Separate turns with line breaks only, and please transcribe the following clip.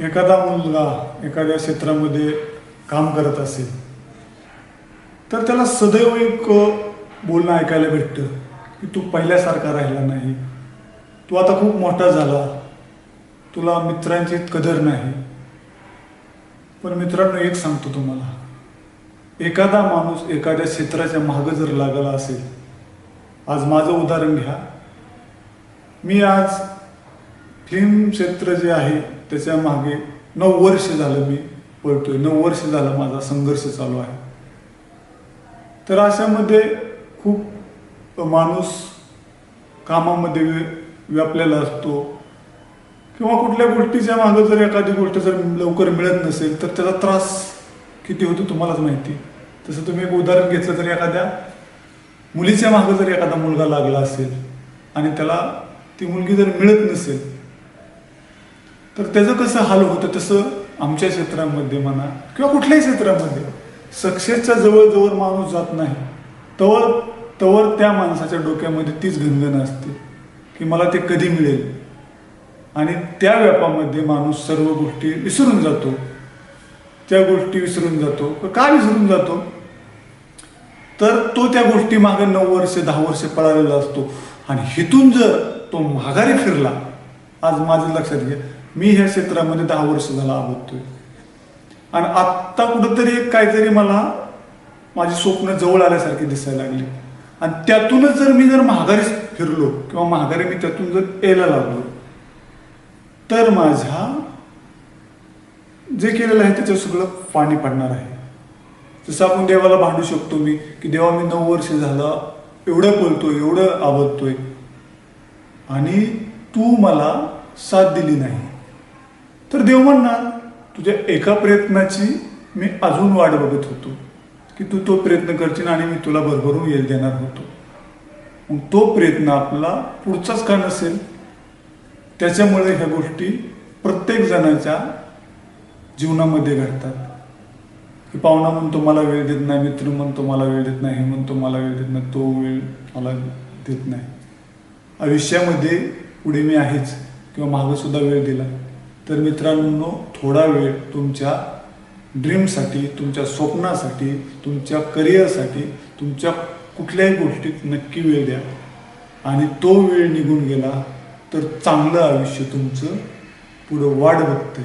एखादा मुलगा एखाद्या क्षेत्रामध्ये काम करत असेल तर त्याला सदैव एक बोलणं ऐकायला भेटतं की तू पहिल्यासारखा राहिला नाही. तू आता खूप मोठा झाला. तुला मित्रांची कदर नाही. पण मित्रांनो एक सांगतो तुम्हाला. एखादा माणूस एखाद्या क्षेत्राच्या मागं जर लागला असेल आज माझं उदाहरण घ्या. मी आज फिल्म क्षेत्र जे आहे त्याच्यामागे नऊ वर्ष झालं मी पळतोय नऊ वर्ष झालं माझा संघर्ष चालू आहे. तर अशामध्ये खूप माणूस कामामध्ये व्य- व्यापलेला असतो. किंवा कुठल्या गोष्टीच्या मागं जर एखादी गोष्ट जर लवकर मिळत नसेल तर त्याचा त्रास किती होतो तुम्हालाच माहिती. तसं तुम्ही एक उदाहरण घेतलं तर एखाद्या मुलीच्या मागं जर एखादा मुलगा लागला असेल आणि त्याला ती मुलगी जर मिळत नसेल तर त्याचं कसं हाल होतं तसं आमच्या क्षेत्रामध्ये म्हणा किंवा कुठल्याही क्षेत्रामध्ये सक्सेसच्या जवळजवळ माणूस जात नाही. तवर तवर त्या माणसाच्या डोक्यामध्ये तीच गणगण असते की मला ते कधी मिळेल. आणि त्या व्यापामध्ये माणूस सर्व गोष्टी विसरून जातो. त्या गोष्टी विसरून जातो. का विसरून जातो? तर तो त्या गोष्टी मागे नऊ वर्ष दहा वर्ष पळालेला असतो. आणि हिथून जर तो माघारी फिरला आज माझं लक्षात घ्या मी ह्या क्षेत्रामध्ये दहा वर्ष झाला आहोतोय आणि आत्ता कुठंतरी एक काहीतरी मला माझी स्वप्न जवळ आल्यासारखी दिसायला लागली. आणि त्यातूनच जर मी जर माघारी फिरलो किंवा माघारी मी त्यातून जर यायला लागलो तर माझ्या जे केलेलं आहे त्याचं सगळं पाणी पडणार आहे. जसं आपण देवाला भांडू शकतो मी की देवा मी नऊ वर्ष झालं एवढं बोलतोय एवढं आवडतोय. आणि तू मला साथ दिली नाही. तर देव म्हणणार तुझ्या एका प्रयत्नाची मी अजून वाट बघत होतो की तू तो प्रयत्न करशील आणि मी तुला भरभरून येल देणार होतो. मग तो प्रयत्न आपला पुढचाच का नसेल? त्याच्यामुळे ह्या गोष्टी प्रत्येक जणाच्या जीवनामध्ये घडतात. की पाहुणा म्हणतो मला वेळ देत नाही मित्र म्हणतो मला वेळ देत नाही हे म्हणतो मला वेळ देत नाही तो वेळ मला देत नाही. आयुष्यामध्ये पुढे मी आहेच किंवा मागं सुद्धा वेळ दिला. तर मित्रांनो थोडा वेळ तुमच्या ड्रीमसाठी तुमच्या स्वप्नासाठी तुमच्या करिअरसाठी तुमच्या कुठल्याही गोष्टीत नक्की वेळ द्या. आणि तो वेळ निघून गेला तर चांगलं आयुष्य तुमचं पुढं वाट बघतंय